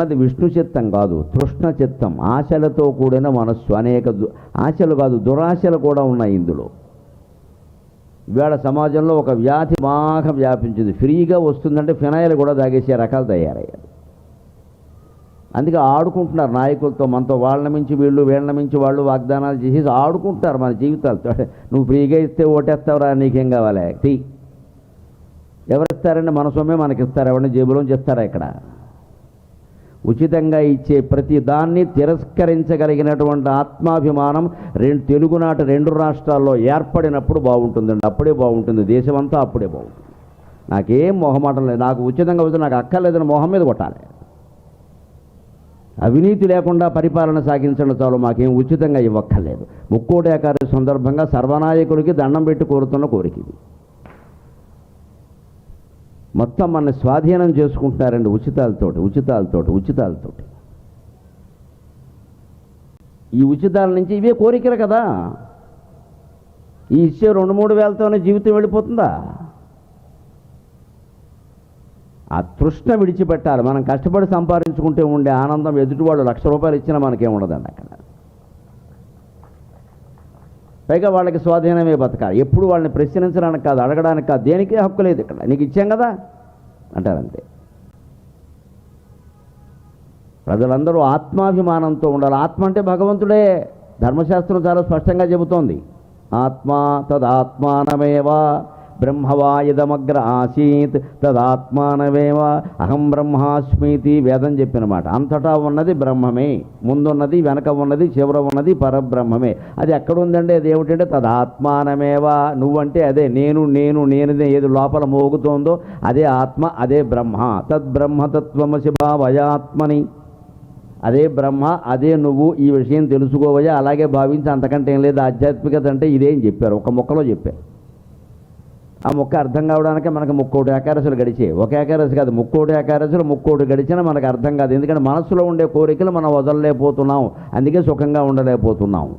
ఉన్నది విష్ణు చిత్తం కాదు తృష్ణ చిత్తం. ఆశలతో కూడిన మనస్సు అనేక ఆశలు కాదు దురాశలు కూడా ఉన్నాయి ఇందులో. ఇవాళ సమాజంలో ఒక వ్యాధి బాగా వ్యాపించింది. ఫ్రీగా వస్తుందంటే ఫినాయిల్ కూడా తాగేసే రకాలు తయారయ్యారు అందుకే ఆడుకుంటున్నారు నాయకులతో మనతో వాళ్ళ మించి వీళ్ళు వీళ్ళ మించి వాళ్ళు వాగ్దానాలు చేసి ఆడుకుంటున్నారు మన జీవితాలతో. నువ్వు ఫ్రీగా ఇస్తే ఓటేస్తావురా నీకేం కావాలి? తీ ఎవరిస్తారండి? మన సొమ్మే మనకి ఇస్తారు ఎవరిని జేబులోంచి ఇస్తారా ఇక్కడ? ఉచితంగా ఇచ్చే ప్రతి దాన్ని తిరస్కరించగలిగినటువంటి ఆత్మాభిమానం రెండు తెలుగునాటి రెండు రాష్ట్రాల్లో ఏర్పడినప్పుడు బాగుంటుందండి. అప్పుడే బాగుంటుంది. దేశమంతా అప్పుడే బాగుంటుంది. నాకేం మొహమాటం లేదు. నాకు ఉచితంగా వస్తే నాకు అక్కర్లేదని మొహం మీద కొట్టాలి. అవినీతి లేకుండా పరిపాలన సాగించడం చాలు. మాకేం ఉచితంగా ఇవ్వక్కర్లేదు. ముక్కోటి సందర్భంగా సర్వనాయకుడికి దండం పెట్టి కోరుతున్న కోరిక ఇది. మొత్తం మన స్వాధీనం చేసుకుంటున్నారండి ఉచితాలతోటి ఉచితాలతోటి ఉచితాలతోటి. ఈ ఉచితాల నుంచి ఇవే కోరికలు కదా? ఈ ఇచ్చే రెండు మూడు వేలతోనే జీవితం వెళ్ళిపోతుందా? ఆ తృష్ణ విడిచిపెట్టాలి. మనం కష్టపడి సంపాదించుకుంటే ఉండే ఆనందం ఎదుటివాడు లక్ష రూపాయలు ఇచ్చినా మనకేముండదండి అక్కడ. పైగా వాళ్ళకి స్వాధీనమే బతకాలి. ఎప్పుడు వాళ్ళని ప్రశ్నించడానికి కాదు అడగడానికి కాదు. దేనికే హక్కు లేదు ఇక్కడ. నీకు ఇచ్చాం కదా? అంటారంతే. ప్రజలందరూ ఆత్మాభిమానంతో ఉండాలి. ఆత్మ అంటే భగవంతుడే. ధర్మశాస్త్రం చాలా స్పష్టంగా చెబుతోంది. ఆత్మా తదాత్మానమేవా బ్రహ్మవాయుధమగ్ర ఆసీత్ తదాత్మానమేవ అహం బ్రహ్మాస్మీతి వేదం చెప్పినమాట. అంతటా ఉన్నది బ్రహ్మమే ముందున్నది వెనక ఉన్నది చివర ఉన్నది పరబ్రహ్మమే. అది ఎక్కడ అది ఏమిటంటే తదాత్మానమేవ. నువ్వంటే అదే నేను నేను నేను ఏది లోపల మోగుతోందో అదే ఆత్మ అదే బ్రహ్మ. తద్బ్రహ్మతత్వమసి భావయాత్మని. అదే బ్రహ్మ అదే నువ్వు ఈ విషయం తెలుసుకోవయ్యా. అలాగే భావించి అంతకంటే ఏం లేదు. ఆధ్యాత్మికత అంటే ఇదేం చెప్పారు. ఒక మొక్కలో చెప్పారు. ఆ మొక్క అర్థం కావడానికి మనకు ముక్కోటి ఏకాదశులు గడిచే. ఒక ఏకాదశి కాదు ముక్కోటి ఏకాదశులు ముక్కోటి గడిచినా మనకు అర్థం కాదు. ఎందుకంటే మనసులో ఉండే కోరికలు మనం వదలలేకపోతున్నాం. అందుకే సుఖంగా ఉండలేకపోతున్నాం.